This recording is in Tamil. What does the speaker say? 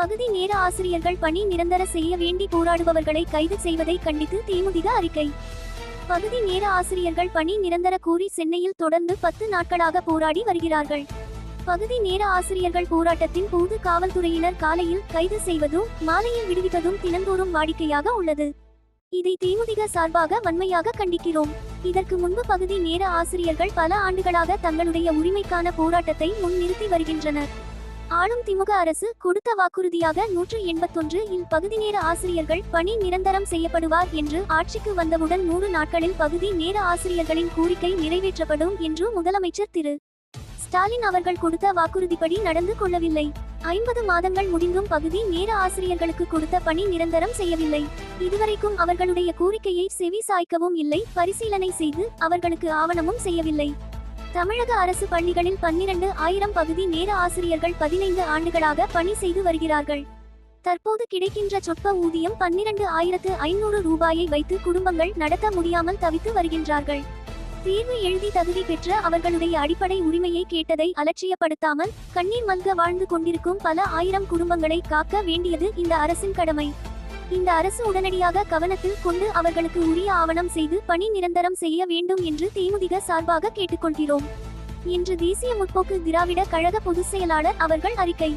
பகுதி நேர ஆசிரியர்கள் பணி நிரந்தர செய்ய வேண்டி போராடுபவர்களை கைது செய்வதை கண்டித்து தேமுதிக அறிக்கை. பகுதி நேர ஆசிரியர்கள் பணி நிரந்தர கூறி சென்னையில் தொடர்ந்து பத்து நாட்களாக போராடி வருகிறார்கள். பகுதி நேர ஆசிரியர்கள் போராட்டத்தின் போது காவல்துறையினர் காலையில் கைது செய்வதும் மாலையில் விடுவிப்பதும் தினந்தோறும் வாடிக்கையாக உள்ளது. இதை தேமுதிக சார்பாக வன்மையாக கண்டிக்கிறோம். இதற்கு முன்பு பகுதி நேர ஆசிரியர்கள் பல ஆண்டுகளாக தங்களுடைய உரிமைக்கான போராட்டத்தை முன்னிறுத்தி வருகின்றனர். ஆளும் திமுக அரசு கொடுத்த வாக்குறுதியாக நூற்று எண்பத்தொன்று இல் பகுதி நேர ஆசிரியர்கள் பணி நிரந்தரம் செய்யப்படுவார் என்று ஆட்சிக்கு வந்தவுடன் நூறு நாட்களில் பகுதி நேர ஆசிரியர்களின் கோரிக்கை நிறைவேற்றப்படும் என்று முதலமைச்சர் திரு. ஸ்டாலின் அவர்கள் கொடுத்த வாக்குறுதிப்படி நடந்து கொள்ளவில்லை. ஐம்பது மாதங்கள் முடிந்தும் பகுதி நேர ஆசிரியர்களுக்கு கொடுத்த பணி நிரந்தரம் செய்யவில்லை. இதுவரைக்கும் அவர்களுடைய கோரிக்கையை செவி சாய்க்கவும் இல்லை. பரிசீலனை செய்து அவர்களுக்கு ஆவணமும் செய்யவில்லை. தமிழக அரசு பள்ளிகளில் பன்னிரண்டு ஆயிரம் பகுதி நேர ஆசிரியர்கள் பதினைந்து ஆண்டுகளாக பணி செய்து வருகிறார்கள். தற்போது கிடைக்கின்ற சொற்ப ஊதியம் பன்னிரண்டு ஆயிரத்து ஐநூறு ரூபாயை வைத்து குடும்பங்கள் நடத்த முடியாமல் தவித்து வருகின்றார்கள். தேர்வு எழுதி தகுதி பெற்ற அவர்களுடைய அடிப்படை உரிமையை கேட்டதை அலட்சியப்படுத்தாமல் கண்ணீர் மல்க வாழ்ந்து கொண்டிருக்கும் பல ஆயிரம் குடும்பங்களை காக்க வேண்டியது இந்த அரசின் கடமை. இந்த அரசு உடனடியாக கவனத்தில் கொண்டு அவர்களுக்கு உரிய ஆவணம் செய்து பணி நிரந்தரம் செய்ய வேண்டும் என்று தேமுதிக சார்பாக கேட்டுக்கொள்கிறோம். இன்று தேசிய முற்போக்கு திராவிட கழக பொதுச் செயலாளர் அவர்கள் அறிக்கை.